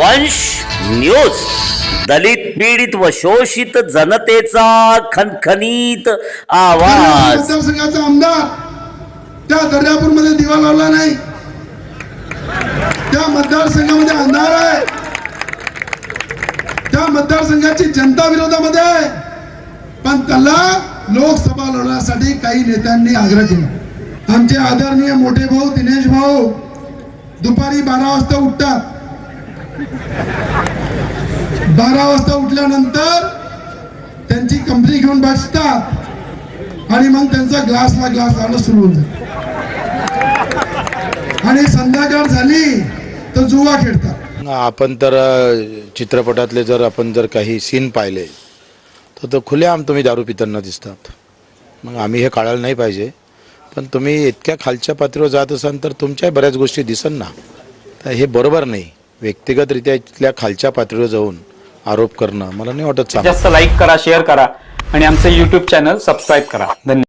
वंश न्यूज दलित पीडित व शोषित जनतेचा खनखनीत आवाज. मतदारसंघाचा आमदार त्या दर्यापूरमध्ये दिवा लावला नाही. त्या मतदारसंघामध्ये अंधार आहे. त्या मतदारसंघाची जनता विरोधामध्ये आहे. पण त्याला लोकसभा लढवण्यासाठी काही नेत्यांनी आग्रह केला. आमचे आदरणीय मोठे भाऊ दिनेश भाऊ दुपारी बारा वाजता उठतात. बारा वाजता उठल्यानंतर त्यांची कंपनी घेऊन बसतात. आणि मग त्यांचा ग्लासला ग्लास लावणं सुरू होत. आणि संध्याकाळ झाली तर जुवा खेळतात. आपण तर चित्रपटातले जर आपण जर काही सीन पाहिले तर तो खुलेआम तुम्ही दारू पिताना दिसतात. मग आम्ही हे काढायला नाही पाहिजे. पण तुम्ही इतक्या खालच्या पातळीवर जात असाल तर तुमच्याही बऱ्याच गोष्टी दिसन ना. तर हे बरोबर नाही. व्यक्तिगतरित्या इथल्या खालच्या पातळीवर जाऊन आरोप करणं मला नाही वाटत जास्त लाईक करा शेअर करा आणि आमचं युट्यूब चॅनल सबस्क्राईब करा. धन्यवाद.